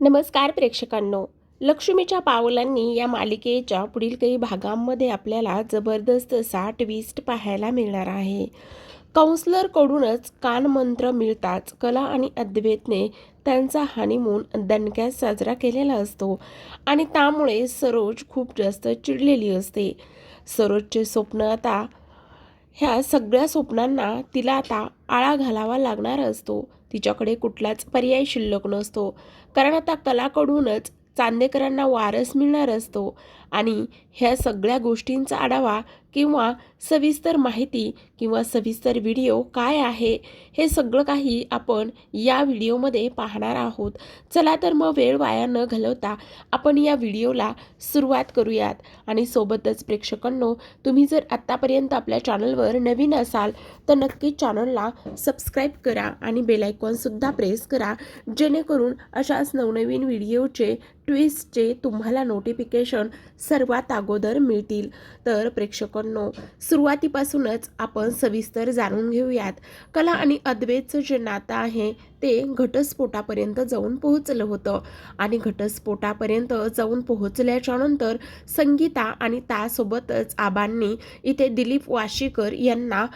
नमस्कार प्रेक्षकांनो. लक्ष्मीच्या पावलांनी या मालिकेच्या पुढील काही भागांमध्ये आपल्याला जबरदस्त असा ट्विस्ट पाहायला मिळणार आहे. काउन्सलरकडूनच कानमंत्र मिळताच कला आणि अद्वैतने त्यांचा हानिमून दणक्यात साजरा केलेला असतो आणि त्यामुळे सरोज खूप जास्त चिडलेली असते. सरोजचे स्वप्न आता ह्या सगळ्या स्वप्नांना तिला आता आळा घालावा लागणार असतो. तिच्याकडे कुठलाच पर्याय शिल्लक नसतो. कारण आता कलाकडूनच चांदेकरांना वारस मिळणार असतो आणि ह्या सगळ्या गोष्टींचा आढावा किंवा सविस्तर माहिती किंवा सविस्तर व्हिडिओ काय आहे हे सगळं काही आपण या व्हिडिओमध्ये पाहणार आहोत. चला तर मग वेळ वाया न घालवता आपण या व्हिडिओला सुरुवात करूयात. आणि सोबतच प्रेक्षकांनो तुम्ही जर आत्तापर्यंत आपल्या चॅनलवर नवीन असाल तर नक्कीच चॅनलला सबस्क्राईब करा आणि बेलायकॉनसुद्धा प्रेस करा जेणेकरून अशाच नवनवीन व्हिडिओचे ट्विस्टचे तुम्हाला नोटिफिकेशन सर्वात अगोदर मिळतील. तर प्रेक्षकांनो सुरुवातीपासूनच आपण सविस्तर जाणून घेऊयात. कला आणि अद्वैतचं जे नातं आहे ते घटस्फोटापर्यंत जाऊन पोहोचलं होतं. आणि घटस्फोटापर्यंत जाऊन पोहोचल्याच्या नंतर संगीता आणि त्यासोबतच आबांनी इथे दिलीप वाशीकर यांना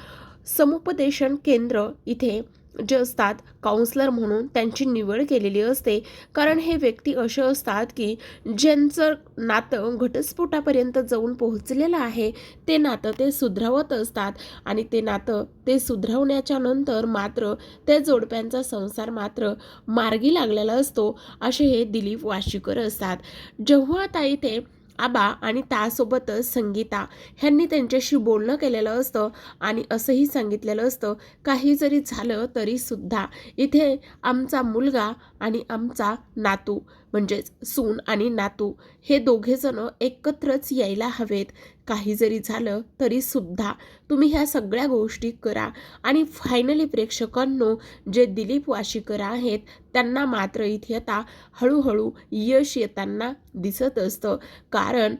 समुपदेशन केंद्र इथे जे असतात काउन्सलर म्हणून त्यांची निवड केलेली असते. कारण हे व्यक्ती असे असतात की ज्यांचं नातं घटस्फोटापर्यंत जाऊन पोहोचलेलं आहे ते नातं ते सुधरवत असतात. आणि ते नातं ते सुधरवण्याच्या नंतर मात्र त्या जोडप्यांचा संसार मात्र मार्गी लागलेला असतो असे हे दिलीप वाशीकर असतात. जेव्हा आता इथे आबा आणि त्यासोबतच संगीता ह्यांनी त्यांच्याशी बोलणं केलेलं असतं आणि असंही सांगितलेलं असतं काही जरी झालं तरीसुद्धा इथे आमचा मुलगा आणि आमचा नातू म्हणजेच सून आणि नातू हे दोघेजण एकत्रच यायला हवेत. काही जरी झालं तरी सुद्धा तुम्ही ह्या सगळ्या गोष्टी करा आणि फायनली प्रेक्षकांनो जे दिलीप वाशीकर आहेत त्यांना मात्र इथे आता हळूहळू यश येताना दिसत असतं. कारण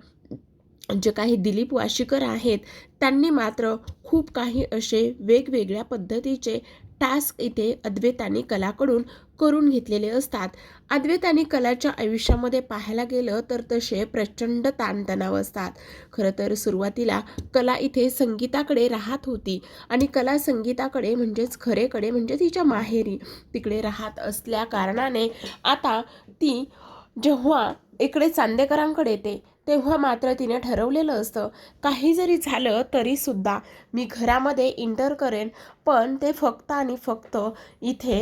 जे काही दिलीप वाशीकर आहेत त्यांनी मात्र खूप काही असे वेगवेगळ्या पद्धतीचे टास्क इथे अद्वैत आणि कलाकडून करून घेतलेले असतात. अद्वैत आणि कलाच्या आयुष्यामध्ये पाहायला गेलं तर तसे प्रचंड ताणतणाव असतात. खरं तर सुरुवातीला कला इथे संगीताकडे राहत होती आणि कला संगीताकडे म्हणजेच खरेकडे म्हणजे तिच्या माहेरी तिकडे राहत असल्या कारणाने आता ती जेव्हा इकडे चांदेकरांकडे येते तेव्हा मात्र तिने ठरवलेलं असतं. काही जरी झालं तरीसुद्धा मी घरामध्ये इंटर करेन पण ते फक्त आणि फक्त इथे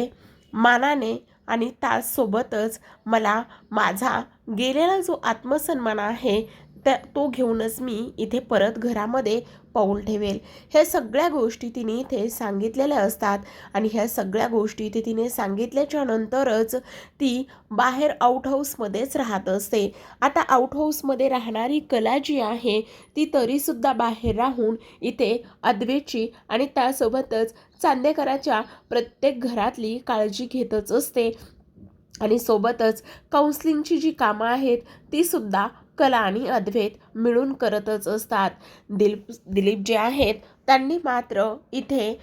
मानाने आणि त्यासोबतच मला माझा गेलेला जो आत्मसन्मान आहे त्या तो घेऊनच मी इथे परत घरामध्ये पाऊल ठेवेल. ह्या सगळ्या गोष्टी तिने इथे सांगितलेल्या असतात आणि ह्या सगळ्या गोष्टी इथे तिने सांगितल्याच्या नंतरच ती बाहेर आउट हाऊसमध्येच राहत असते. आता आऊटहाऊसमध्ये राहणारी कला जी आहे ती तरीसुद्धा बाहेर राहून इथे अद्वेची आणि त्यासोबतच चांदेकराच्या प्रत्येक घरातली काळजी घेतच असते. आणि सोबतच काउन्सलिंगची जी कामं आहेत ती सुद्धा कला आणि अद्वैत मिळून करतच असतात. दिलीप दिलीप जे आहेत त्यांनी मात्र इथे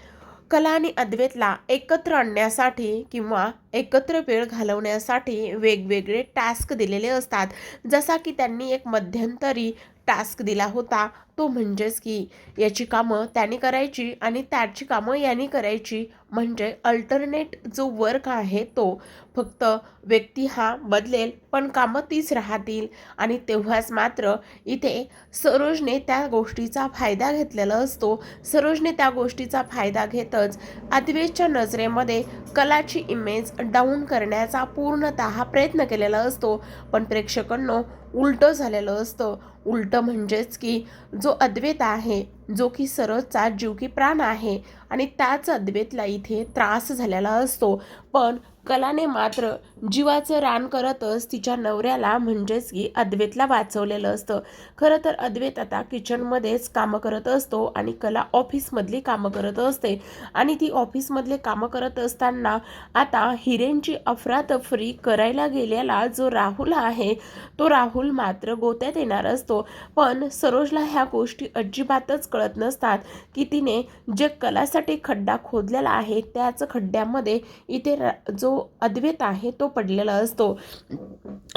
कला आणि अद्वैतला एकत्र आणण्यासाठी किंवा एकत्र वेळ घालवण्यासाठी वेगवेगळे टास्क दिलेले असतात. जसा की त्यांनी एक मध्यंतरी टास्क दिला होता तो म्हणजेच की याची कामं त्याने करायची आणि त्याची कामं याने करायची म्हणजे अल्टरनेट जो वर्क आहे तो फक्त व्यक्ती हा बदलेल पण कामं तीच राहतील. आणि तेव्हाच मात्र इथे सरोजने त्या गोष्टीचा फायदा घेतलेला असतो. सरोजने त्या गोष्टीचा फायदा घेतच अद्वैतच्या नजरेमध्ये कलाची इमेज डाऊन करण्याचा पूर्णतः प्रयत्न केलेला असतो. पण प्रेक्षकांनो उलटं झालेलं असतं. उलटं म्हणजेच की जो अद्वैत आहे. जो की सरोजचा जीव की प्राण आहे आणि त्याच अद्वेतला इथे त्रास झालेला असतो. पण कलाने मात्र जीवाचं रान करतच तिच्या नवऱ्याला म्हणजेच की अद्वेतला वाचवलेलं असतं. खरं तर अद्वैत आता किचनमध्येच कामं करत असतो आणि कला ऑफिसमधली कामं करत असते. आणि ती ऑफिसमधले कामं करत असताना आता हिरेंची अफरातफरी करायला गेलेला जो राहुल आहे तो राहुल मात्र गोत्यात येणार असतो. पण सरोजला ह्या गोष्टी अजिबातच कळत नसतात की तिने जे कलासाठी खड्डा खोदलेला आहे त्याच खड्ड्यामध्ये इथे जो अद्वैत आहे तो पडलेला असतो.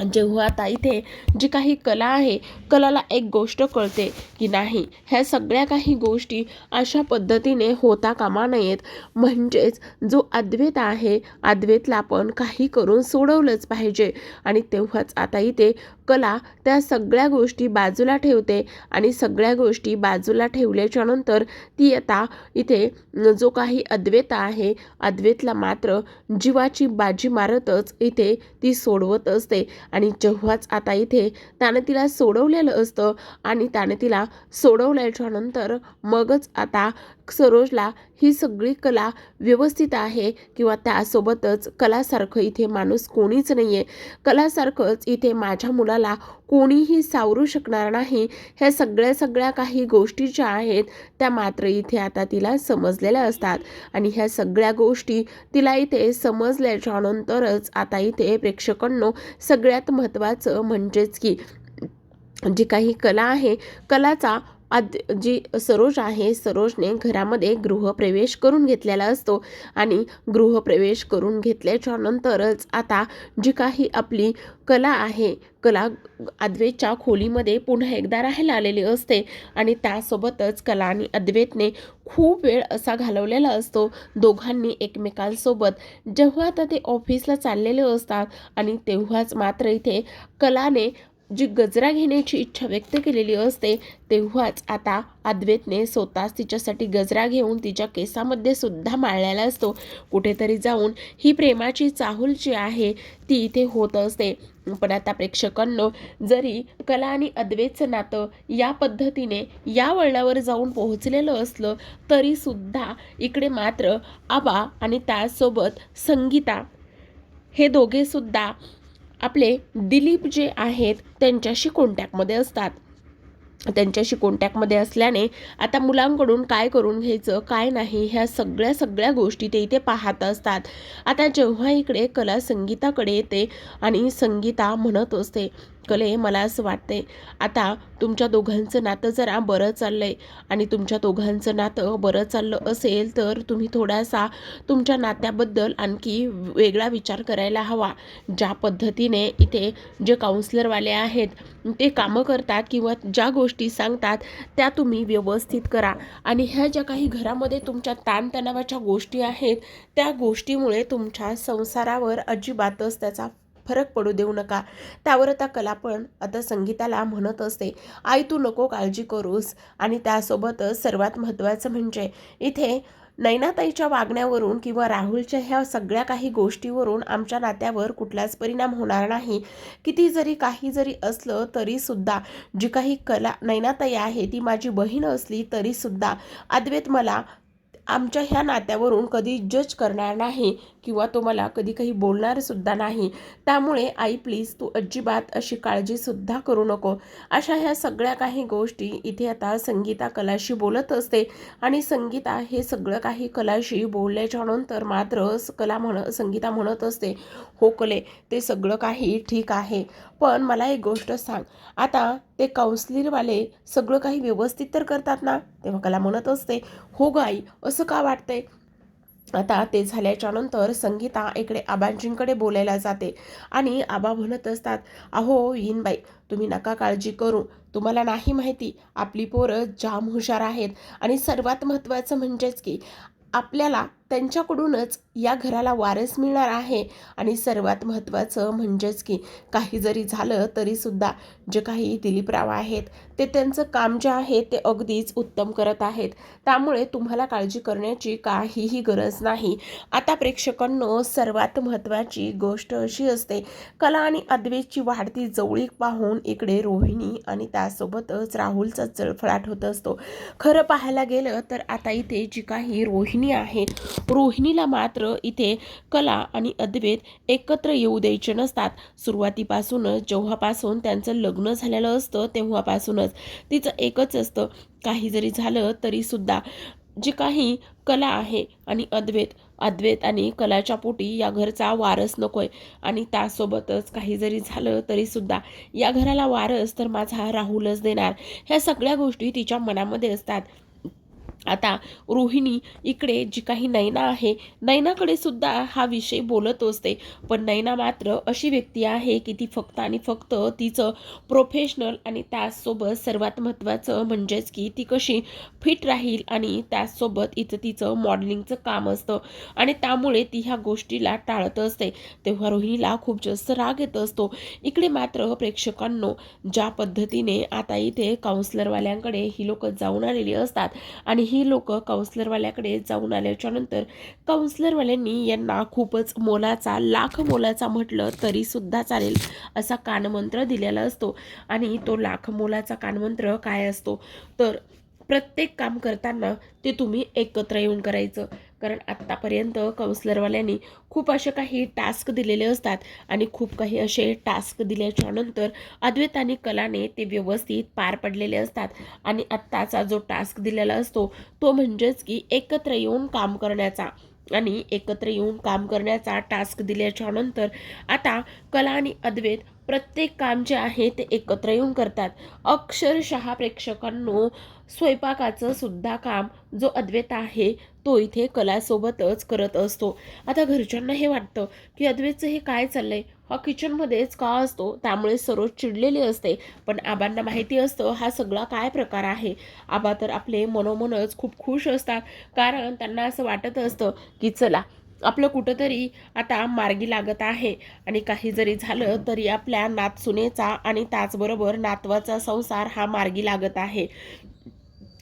जेव्हा आता इथे जी काही कला आहे कलाला एक गोष्ट कळते की नाही ह्या सगळ्या काही गोष्टी अशा पद्धतीने होता कामा नयेत. म्हणजेच जो अद्वैत आहे अद्वैतला आपण काही करून सोडवलंच पाहिजे. आणि तेव्हाच आता इथे कला त्या सगळ्या गोष्टी बाजूला ठेवते आणि सगळ्या गोष्टी बाजूला ठेव ठेवल्याच्या नंतर ती आता इथे जो काही अद्वैत आहे अद्वैतला मात्र जीवाची बाजी मारतच इथे ती सोडवत असते. आणि जेव्हाच आता इथे त्यानं तिला सोडवलेलं असतं आणि त्याने तिला सोडवल्याच्या नंतर मगच आता सरोजला ही सगळी कला व्यवस्थित आहे किंवा त्यासोबतच कलासारखं इथे माणूस कोणीच नाही आहे कलासारखंच इथे माझ्या मुलाला कोणीही सावरू शकणार नाही. ह्या सगळ्या सगळ्या काही गोष्टी ज्या आहेत त्या मात्र इथे आता तिला समजलेल्या असतात. आणि ह्या सगळ्या गोष्टी तिला इथे समजल्याच्या नंतरच आता इथे प्रेक्षकांनो सगळ्यात महत्त्वाचं म्हणजेच की जी काही कला आहे कलाचा आद जी सरोज आहे सरोजने घरामध्ये गृहप्रवेश करून घेतलेला असतो आणि गृहप्रवेश करून घेतल्याच्या नंतरच आता जी काही आपली कला आहे कला अद्वैतच्या खोलीमध्ये पुन्हा एकदा राहायला आलेली असते आणि त्यासोबतच कला आणि अद्वैतने खूप वेळ असा घालवलेला असतो. दोघांनी एकमेकांसोबत जेव्हा आता ते ऑफिसला चाललेले असतात आणि तेव्हाच मात्र इथे कलाने जी गजरा घेण्याची इच्छा व्यक्त केलेली असते तेव्हाच आता अद्वैतने स्वतःच तिच्यासाठी गजरा घेऊन तिच्या केसामध्ये सुद्धा माळलेला असतो. कुठेतरी जाऊन ही प्रेमाची चाहूल जी आहे ती इथे होत असते. पण आता प्रेक्षकांनो जरी कला आणि अद्वैतचं नातं या पद्धतीने या वळणावर जाऊन पोहोचलेलं असलं तरीसुद्धा इकडे मात्र आबा आणि त्यासोबत संगीता हे दोघेसुद्धा आपले दिलीप जे आहेत त्यांच्याशी कॉन्टॅक्टमध्ये असतात. त्यांच्याशी कॉन्टॅक्टमध्ये असल्याने आता मुलांकडून काय करून घ्यायचं काय नाही ह्या सगळ्या सगळ्या गोष्टी ते इथे पाहत असतात. आता जेव्हा इकडे कला संगीताकडे येते आणि संगीता म्हणत असते कले मला असं वाटते आता तुमच्या दोघांचं नातं जरा बरं चाललंय. आणि तुमच्या दोघांचं नातं बरं चाललं असेल तर तुम्ही थोडासा तुमच्या नात्याबद्दल आणखी वेगळा विचार करायला हवा. ज्या पद्धतीने इथे जे काउन्सिलरवाले आहेत ते कामं करतात किंवा ज्या गोष्टी सांगतात त्या तुम्ही व्यवस्थित करा. आणि ह्या ज्या काही घरामध्ये तुमच्या ताणतणावाच्या गोष्टी आहेत त्या गोष्टीमुळे तुमच्या संसारावर अजिबातच त्याचा फरक पडू देऊ नका. त्यावर आता कला पण आता संगीताला म्हणत असते. आई तू नको काळजी करूस. आणि त्यासोबतच सर्वात महत्त्वाचं म्हणजे इथे नैनाताईच्या वागण्यावरून किंवा राहुलच्या ह्या सगळ्या काही गोष्टीवरून आमच्या नात्यावर कुठलाच परिणाम होणार नाही. किती जरी काही जरी असलं तरीसुद्धा जी काही कला नैनाताई आहे ती माझी बहीण असली तरीसुद्धा अद्वैत मला आमच्या ह्या नात्यावरून कधी जज करणार नाही. किंवा तो मला कधी काही बोलणारसुद्धा नाही. त्यामुळे आई प्लीज तू अजिबात अशी काळजीसुद्धा करू नको. अशा ह्या सगळ्या काही गोष्टी इथे आता संगीता कलाशी बोलत असते. आणि संगीता हे सगळं काही कलाशी बोलल्याच्या नंतर मात्र कला म्हण संगीता म्हणत असते हो कले ते सगळं काही ठीक आहे. पण मला एक गोष्ट सांग. आता ते काउन्सिलरवाले सगळं काही व्यवस्थित तर करतात ना? तेव्हा कला म्हणत असते हो गाई असं का वाटतंय? आता ते झाल्याच्यानंतर संगीता इकडे आबांजींकडे बोलायला जाते आणि आबा म्हणत असतात अहो बाई तुम्ही नका काळजी करू. तुम्हाला नाही माहिती आपली पोरं जाम हुशार आहेत. आणि सर्वात महत्त्वाचं म्हणजेच की आपल्याला त्यांच्याकडूनच या घराला वारस मिळणार आहे. आणि सर्वात महत्त्वाचं म्हणजेच की काही जरी झालं तरीसुद्धा जे काही दिलीपराव आहेत ते त्यांचं काम जे आहे ते अगदीच उत्तम करत आहेत. त्यामुळे तुम्हाला काळजी करण्याची काहीही गरज नाही. आता प्रेक्षकांनो सर्वात महत्त्वाची गोष्ट अशी असते कला आणि अद्वेची वाढती जवळीक पाहून इकडे रोहिणी आणि त्यासोबतच राहुलचा चळफळाट होत असतो. खरं पाहायला गेलं तर आता इथे जी काही रोहिणी आहे रोहिणीला मात्र इथे कला आणि अद्वैत एकत्र येऊ द्यायचे नसतात. सुरुवातीपासूनच जेव्हापासून त्यांचं लग्न झालेलं असतं तेव्हापासूनच तिचं एकच असतं. काही जरी झालं तरीसुद्धा जी काही कला आहे आणि अद्वैत अद्वैत आणि कलाच्या पोटी या घरचा वारस नकोय. आणि त्यासोबतच काही जरी झालं तरीसुद्धा या घराला वारस तर माझा राहुलच देणार. ह्या सगळ्या गोष्टी तिच्या मनामध्ये असतात. आता रोहिणी इकडे जी काही नैना आहे नैनाकडे सुद्धा हा विषय बोलत असते. पण नैना मात्र अशी व्यक्ती आहे की ती फक्त आणि फक्त तिचं प्रोफेशनल आणि त्याचसोबत सर्वात महत्त्वाचं म्हणजेच की ती कशी फिट राहील आणि त्याचसोबत इथं तिचं मॉडेलिंगचं काम असतं. आणि त्यामुळे ती ह्या गोष्टीला टाळत असते. तेव्हा रोहिणीला खूप जास्त राग येत असतो. इकडे मात्र प्रेक्षकांनो ज्या पद्धतीने आता इथे काउन्सलरवाल्यांकडे ही लोक जाऊन आलेली असतात आणि ही लोक काउन्सलरवाल्याकडे जाऊन आल्याच्यानंतर काउन्सलरवाल्यांनी यांना खूपच मोलाचा लाख मोलाचा म्हटलं तरी सुद्धा चालेल असा कानमंत्र दिलेला असतो. आणि तो लाख मोलाचा कानमंत्र काय असतो? तर प्रत्येक काम करताना ते तुम्ही एकत्र येऊन करायचं. कारण आत्तापर्यंत काउन्सलरवाल्यांनी खूप असे काही टास्क दिलेले असतात आणि खूप काही असे टास्क दिल्याच्या नंतर अद्वैत आणि कलाने ते व्यवस्थित पार पडलेले असतात. आणि आत्ताचा जो टास्क दिलेला असतो तो म्हणजेच की एकत्र येऊन काम करण्याचा. आणि एकत्र येऊन काम करण्याचा टास्क दिल्याच्या नंतर आता कला आणि अद्वैत प्रत्येक काम जे आहे ते एकत्र येऊन करतात. अक्षरशः प्रेक्षकांनो स्वयंपाकाचं सुद्धा काम जो अद्वैत आहे तो इथे कलासोबतच करत असतो. आता घरच्यांना हे वाटतं की अद्वैतचं हे काय चाललंय? हा किचनमध्येच का असतो? त्यामुळे सरोज चिडलेली असते. पण आबांना माहिती असतं हा सगळा काय प्रकार आहे? आबा तर आपले मनोमनच खूप खुश असतात. कारण त्यांना असं वाटत असतं की चला आपलं कुठंतरी आता मार्गी लागत आहे. आणि काही जरी झालं तरी आपल्या नातसुनेचा आणि त्याचबरोबर नातवाचा संसार हा मार्गी लागत आहे.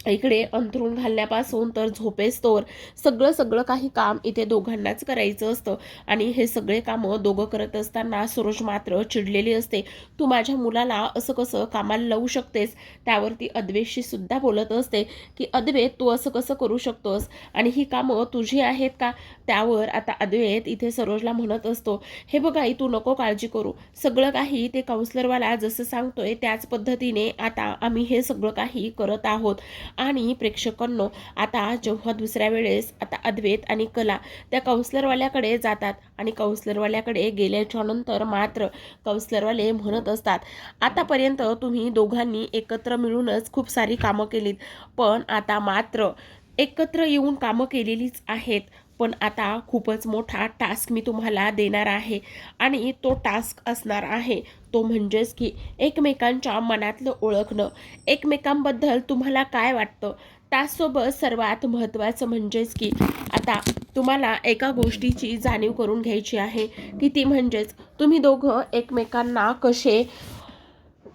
इकडे अंथरूण घालण्यापासून तर झोपेस्तोर सगळं सगळं काही काम इथे दोघांनाच करायचं असतं. आणि हे सगळे कामं दोघं करत असताना सरोज मात्र चिडलेली असते. तू माझ्या मुलाला असं कसं कामाला लावू शकतेस? त्यावरती ती सुद्धा बोलत असते की अद्वैत तू असं कसं करू शकतोस? आणि ही कामं तुझी आहेत का? त्यावर आता अद्वैत इथे सरोजला म्हणत असतो हे बघा आई तू नको काळजी करू. सगळं काही ते काउन्सलरवाला जसं सांगतोय त्याच पद्धतीने आता आम्ही हे सगळं काही करत आहोत. आणि प्रेक्षकांनो आता जेव्हा दुसऱ्या वेळेस आता अद्वैत आणि कला त्या कौन्सलरवाल्याकडे जातात आणि कौन्सलरवाल्याकडे गेल्याच्यानंतर मात्र कौन्सलरवाले म्हणत असतात आतापर्यंत तुम्ही दोघांनी एकत्र मिळूनच खूप सारी कामं केलीत पण आता मात्र एकत्र येऊन कामं केलेलीच आहेत. पण आता खूपच मोठा टास्क मी तुम्हाला देणार आहे. आणि तो टास्क असणार आहे तो म्हणजेच की एकमेकांच्या मनातलं ओळखणं. एकमेकांबद्दल तुम्हाला काय वाटतं? त्याचसोबत सर्वात महत्त्वाचं म्हणजेच की आता तुम्हाला एका गोष्टीची जाणीव करून घ्यायची आहे की ती म्हणजेच तुम्ही दोघं एकमेकांना कसे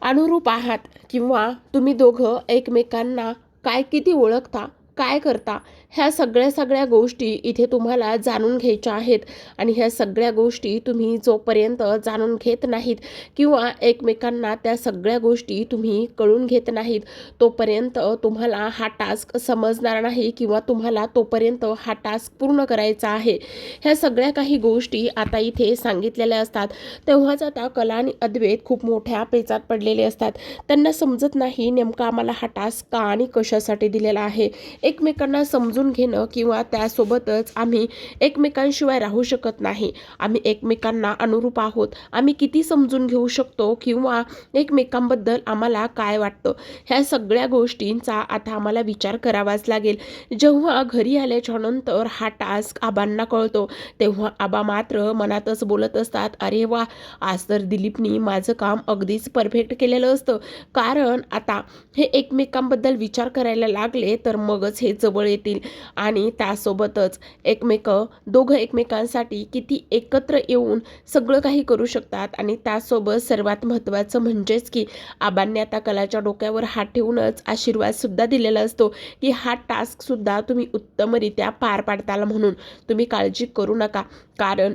अनुरूप आहात? किंवा तुम्ही दोघं एकमेकांना काय किती ओळखता? काय करता? ह्या सगळ्या सगळ्या गोष्टी इथे तुम्हाला जाणून घ्यायच्या आहेत आणि ह्या सगळ्या गोष्टी तुम्ही जोपर्यंत जाणून घेत नाहीत किंवा एकमेकांना त्या सगळ्या गोष्टी तुम्ही कळून घेत नाहीत तोपर्यंत तुम्हाला हा टास्क समजणार नाही किंवा तुम्हाला तोपर्यंत हा टास्क पूर्ण करायचा आहे. ह्या सगळ्या काही गोष्टी आता इथे सांगितलेल्या असतात. तेव्हाच आता कला आणि अद्वैत खूप मोठ्या पेचात पडलेले असतात. त्यांना समजत नाही नेमका आम्हाला हा टास्क का आणि कशासाठी दिलेला आहे. एकमेकांना समजून घेणं किंवा त्यासोबतच आम्ही एकमेकांशिवाय राहू शकत नाही. आम्ही एकमेकांना अनुरूप आहोत. आम्ही किती समजून घेऊ शकतो किंवा एकमेकांबद्दल आम्हाला काय वाटतं? ह्या सगळ्या गोष्टींचा आता आम्हाला विचार करावाच लागेल. जेव्हा घरी आल्याच्यानंतर हा टास्क आबांना कळतो. तेव्हा आबा मात्र मनातच बोलत असतात अरे वा आज तर दिलीपनी माझं काम अगदीच परफेक्ट केलेलं असतं. कारण आता हे एकमेकांबद्दल विचार करायला लागले तर मगच हे जवळ येतील. आणि त्यासोबतच एकमेक दोघं एकमेकांसाठी किती एकत्र येऊन सगळं काही करू शकतात. आणि त्यासोबत सर्वात महत्त्वाचं म्हणजेच की आबांनी आता कलाच्या डोक्यावर हात ठेवूनच आशीर्वादसुद्धा दिलेला असतो की हा टास्कसुद्धा तुम्ही उत्तमरित्या पार पाडताल म्हणून तुम्ही काळजी करू नका. कारण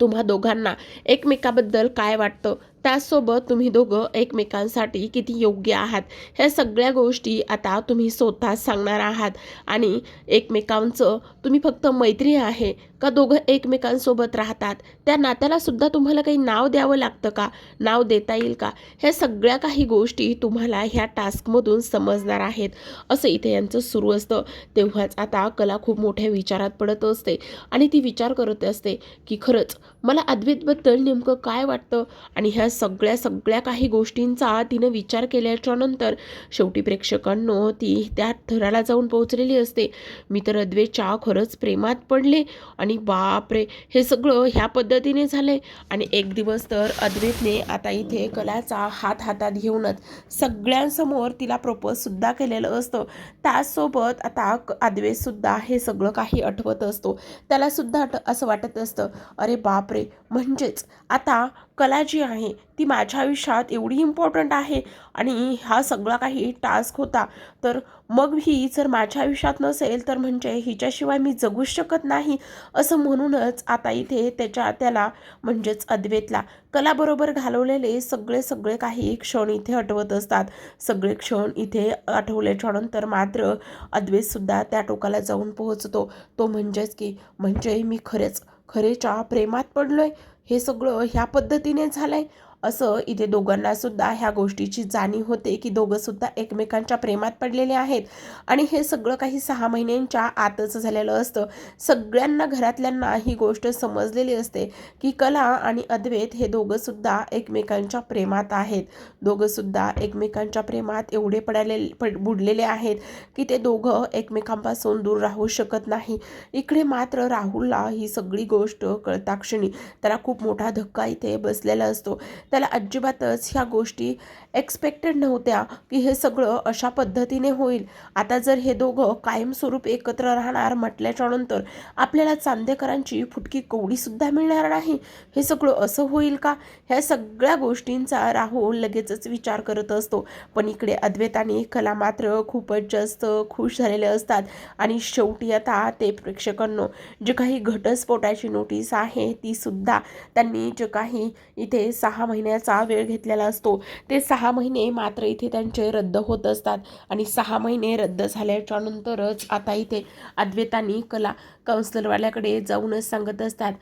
तुम्हा दोघांना एकमेकाबद्दल काय वाटतं त्याचसोबत तुम्ही दोघं एकमेकांसाठी किती योग्य आहात? ह्या सगळ्या गोष्टी आता तुम्ही स्वतः सांगणार आहात. आणि एकमेकांचं तुम्ही फक्त मैत्री आहे. का दोघं एकमेकांसोबत राहतात? त्या नात्याला सुद्धा तुम्हाला काही नाव द्यावं लागतं का? नाव देता येईल का? ह्या सगळ्या काही गोष्टी तुम्हाला ह्या टास्कमधून समजणार आहेत. असं इथे यांचं सुरू असतं. तेव्हाच आता कला खूप मोठ्या विचारात पडत असते आणि ती विचार करत असते की खरंच मला अद्वैतबद्दल नेमकं काय वाटतं? आणि ह्या सगळ्या सगळ्या काही गोष्टींचा तिनं विचार केल्याच्यानंतर शेवटी प्रेक्षकांनो ती त्या थराला जाऊन पोहोचलेली असते. मी तर अद्वैतच्या खरंच प्रेमात पडले आणि आणि बापरे हे सगळं ह्या पद्धतीने झालंय. आणि एक दिवस तर अद्वैतने आता इथे कलाचा हात हातात घेऊनच सगळ्यांसमोर तिला प्रपोजसुद्धा केलेलं असतं. त्याचसोबत आता क- अद्वैतसुद्धा हे सगळं काही आठवत असतो. त्यालासुद्धा असं वाटत असतं अरे बापरे म्हणजेच आता कला जी आहे ती माझ्या आयुष्यात एवढी इम्पॉर्टंट आहे आणि हा सगळा काही टास्क होता. तर मग ही जर माझ्या आयुष्यात नसेल तर म्हणजे हिच्याशिवाय मी जगूच शकत नाही असं म्हणूनच आता इथे त्याच्या त्याला म्हणजेच अद्वेतला कलाबरोबर घालवलेले सगळे सगळे काही क्षण इथे आठवत असतात. सगळे क्षण इथे आठवल्याच्या नंतर मात्र अद्वेतसुद्धा त्या टोकाला जाऊन पोहोचतो. तो म्हणजेच की म्हणजे मी खरेच खरेच्या प्रेमात पडलो आहे हे सगळं ह्या पद्धतीने झालं आहे असं इथे दोघांना सुद्धा ह्या गोष्टीची जाणीव होते की दोघं सुद्धा एकमेकांच्या प्रेमात पडलेले आहेत. आणि हे सगळं काही सहा महिन्यांच्या आतच झालेलं असतं. सगळ्यांना घरातल्यांना ही गोष्ट समजलेली असते की कला आणि अद्वैत हे दोघं सुद्धा एकमेकांच्या प्रेमात आहेत. दोघं सुद्धा एकमेकांच्या प्रेमात एवढे पडाले पड बुडलेले आहेत की ते दोघं एकमेकांपासून दूर राहू शकत नाही. इकडे मात्र राहुलला ही सगळी गोष्ट कळताक्षणी त्याला खूप मोठा धक्का इथे बसलेला असतो. त्याला अजिबातच ह्या गोष्टी एक्सपेक्टेड नव्हत्या की हे सगळं अशा पद्धतीने होईल. आता जर हे दोघं कायमस्वरूप एकत्र राहणार म्हटल्याच्या नंतर आपल्याला चांदेकरांची फुटकी कवडीसुद्धा मिळणार नाही. हे सगळं असं होईल का? ह्या सगळ्या गोष्टींचा राहुल लगेचच विचार करत असतो. पण इकडे अद्वैत आणि कला मात्र खूपच जास्त खुश झालेले असतात. आणि शेवटी आता ते प्रेक्षकांनो जे काही घटस्फोटाची नोटीस आहे ती सुद्धा त्यांनी जे काही इथे सहा महिने महिन्याचा वेळ घेतलेला असतो. ते सहा महिने मात्र इथे त्यांचे रद्द होत असतात. आणि सहा महिने रद्द झाल्याच्या नंतरच आता इथे अद्वैतानी कला काउन्सिलरवाल्याकडे जाऊनच सांगत असतात.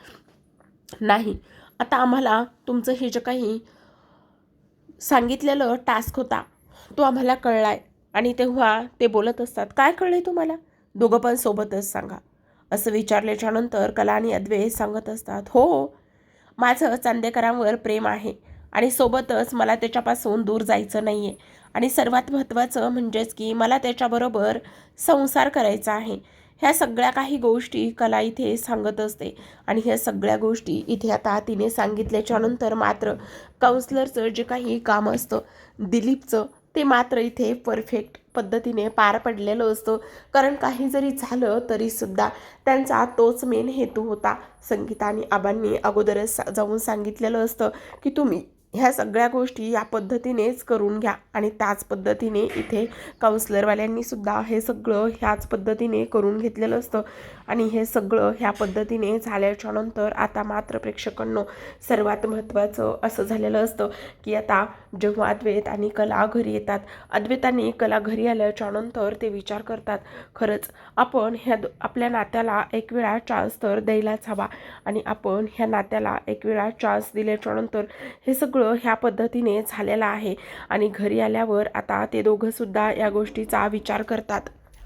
नाही आता आम्हाला तुमचं हे जे काही सांगितलेलं टास्क होता तो आम्हाला कळलाय. आणि तेव्हा ते बोलत असतात काय कळले तुम्हाला? दोघं पण सोबतच सांगा. असं विचारल्याच्या नंतर कला आणि अद्वैत सांगत असतात हो माझं चांदेकरांवर प्रेम आहे. आणि सोबतच मला त्याच्यापासून दूर जायचं नाही आहे आणि सर्वात महत्त्वाचं म्हणजेच की मला त्याच्याबरोबर संसार करायचा आहे. ह्या सगळ्या काही गोष्टी कला इथे सांगत असते. आणि ह्या सगळ्या गोष्टी इथे आता तिने सांगितल्याच्यानंतर मात्र काउन्सलरचं जे काही काम असतं दिलीपचं ते मात्र इथे परफेक्ट पद्धतीने पार पडलेलं असतं. कारण काही जरी झालं तरीसुद्धा त्यांचा तोच मेन हेतू होता. संगीता आणि आबांनी अगोदरच सा- जाऊन सांगितलेलं असतं की तुम्ही ह्या सगळ्या गोष्टी या पद्धतीनेच करून घ्या. आणि त्याच पद्धतीने इथे काउन्सलरवाल्यांनी सुद्धा हे सगळं ह्याच पद्धतीने करून घेतलेलं असतं. आणि हे सगळं ह्या पद्धतीने झाल्याच्यानंतर आता मात्र प्रेक्षकांनो सर्वात महत्त्वाचं असं झालेलं असतं की आता जेव्हा अद्वैत आणि कला घरी येतात अद्वैत आणि कला घरी आल्याच्यानंतर ते विचार करतात खरंच आपण ह्या आपल्या नात्याला एक वेळा चान्स तर द्यायलाच हवा आणि आपण ह्या नात्याला एक वेळा चान्स दिल्याच्या नंतर हे सगळं ह्या पद्धतीने झालेलं आहे आणि घरी आल्यावर आता ते दोघंसुद्धा या गोष्टीचा विचार करतात.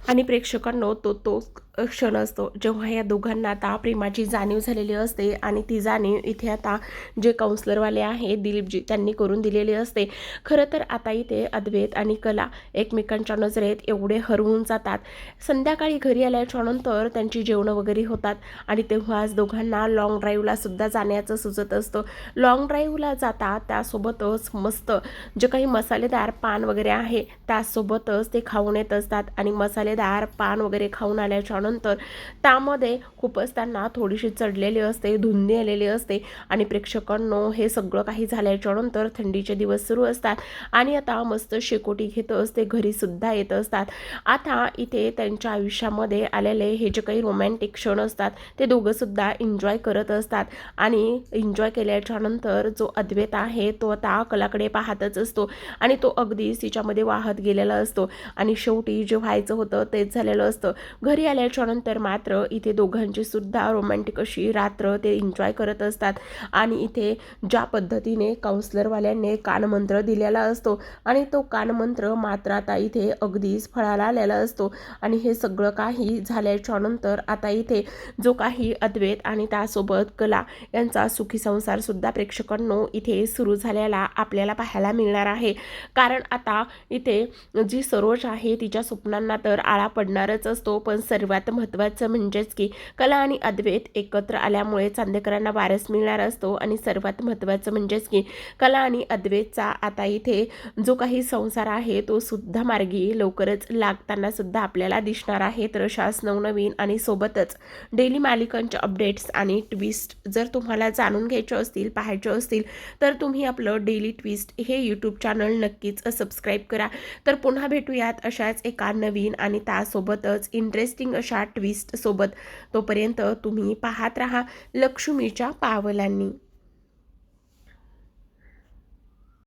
आणि प्रेक्षकांनो तो तो क्षण असतो. जेव्हा या दोघांना आता प्रेमाची जाणीव झालेली असते आणि ती जाणीव इथे आता जे काउन्सलरवाले आहे दिलीपजी त्यांनी करून दिलेली असते. खरं तर आता इथे अद्वैत आणि कला एकमेकांच्या नजरेत एवढे हरवून जातात. संध्याकाळी घरी आल्याच्यानंतर त्यांची जेवणं वगैरे होतात आणि तेव्हाच दोघांना लॉंग ड्राईव्हला सुद्धा जाण्याचं सुचत असतं. लॉंग ड्राईव्हला जातात त्यासोबतच मस्त जे काही मसालेदार पान वगैरे आहे त्यासोबतच ते खाऊन येत असतात आणि मसालेदार पान वगैरे खाऊन आल्याच्या नंतर त्यामध्ये खूपच त्यांना थोडीशी चढलेली असते धुंदी आलेली असते आणि प्रेक्षकांनो हे सगळं काही झाल्याच्यानंतर थंडीचे दिवस सुरू असतात आणि आता मस्त शेकोटी घेत असते घरी सुद्धा येत असतात. आता इथे त्यांच्या आयुष्यामध्ये आलेले हे जे काही रोमॅन्टिक क्षण असतात ते दोघं सुद्धा एन्जॉय करत असतात आणि एन्जॉय केल्याच्यानंतर जो अद्वैत आहे तो आता कलाकडे पाहतच असतो आणि तो अगदीच तिच्यामध्ये वाहत गेलेला असतो आणि शेवटी जे व्हायचं होतं तेच झालेलं असतं. घरी आल्या त्याच्यानंतर मात्र इथे दोघांची सुद्धा रोमॅन्टिक अशी रात्र ते एन्जॉय करत असतात. आणि इथे ज्या पद्धतीने काउन्सलरवाल्याने कानमंत्र दिलेला असतो आणि तो कानमंत्र मात्र आता इथे अगदीच फळाला आलेला असतो. आणि हे सगळं काही झाल्याच्यानंतर आता इथे जो काही अद्वैत आणि त्यासोबत कला यांचा सुखी संसार सुद्धा प्रेक्षकांनो इथे सुरू झालेला आपल्याला पाहायला मिळणार आहे. कारण आता इथे जी सरोज आहे तिच्या स्वप्नांना तर आळा पडणारच असतो पण सर्वात महत्त्वाचं म्हणजेच की कला आणि अद्वैत एकत्र आल्यामुळे चांदेकरांना वारस मिळणार असतो. आणि सर्वात महत्त्वाचं म्हणजेच की कला आणि अद्वैतचा आता इथे जो काही संसार आहे तो सुद्धा मार्गी लवकरच लागताना सुद्धा आपल्याला दिसणार आहे. तर अशाच नवनवीन आणि सोबतच डेली मालिकांच्या अपडेट्स आणि ट्विस्ट जर तुम्हाला जाणून घ्यायचे असतील पाहायचे असतील तर तुम्ही आपलं डेली ट्विस्ट हे यूट्यूब चॅनल नक्कीच सबस्क्राईब करा. तर पुन्हा भेटूयात अशाच एका नवीन आणि त्यासोबतच इंटरेस्टिंग अशा ट्विस्ट सोबत. तोपर्यंत तुम्ही पाहत राहा लक्ष्मीच्या पावलांनी.